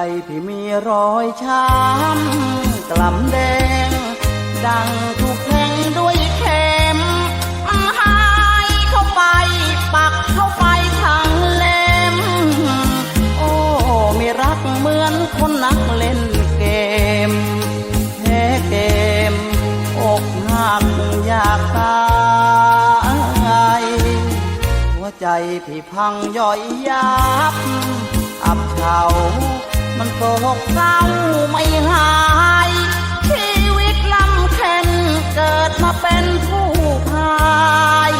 ใจพี่มีรอยช้ำกล่ำแดง ดังถูกแทงด้วยเข็มหายเข้าไป ปักเข้าไปทางเล่มโอ้ไมีรักเหมือนคนนักเล่นเกมแพ้เกม อกหักอยากตายหัวใจพี่พังย่อยยับอับเฉา มันโศกเศร้าไม่หาย ชีวิตลำเค็นเกิดมาเป็นผู้พาย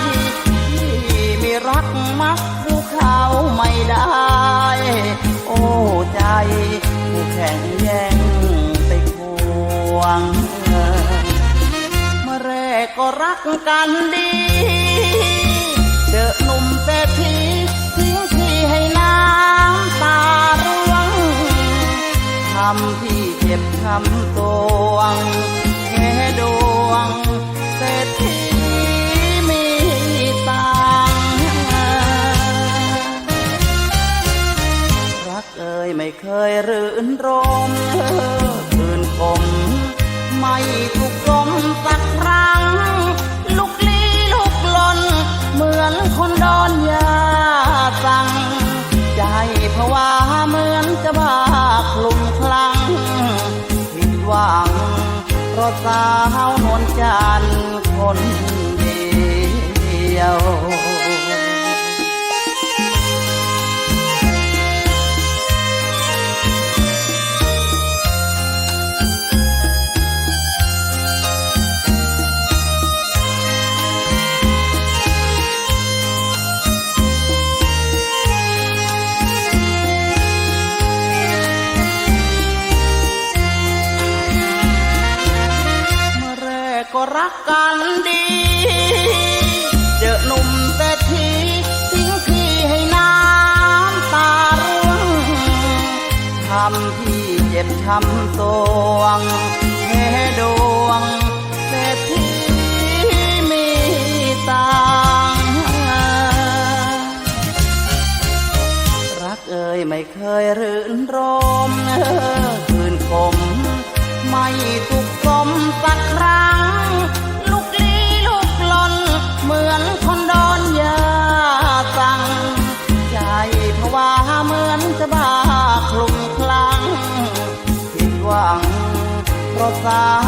ที่มีรักมักผู้เขาไม่ได้ โอ้ใจผู้แข่งแย่งไปควงเมื่อแรกก็รักกันดีำพี่เจ็บช้ำตวงแค่ดวงเศรษฐีมีตังรักเอ่ยไม่เคยรื่นรมคืนคมไม่ถูกลมสักครั้ง ลุกลี้ลุกลน เหมือนคนโดนยาสั่งใจภาวะเหมือนจะบ้า สาวนวลจันทร์คนเดียว กก็รักกันดี เจอหนุ่มเศรษฐีทิ้งพี่ให้น้ำตาร่วงทำพี่เจ็บช้ำตวงแค่ดวงเศรษฐีมีตังรักเอ่ยไม่เคยรื่นรมคืน มือนจะบ้าคลุมคลั่งผิดหวังเพราะสาวนวลจันทร์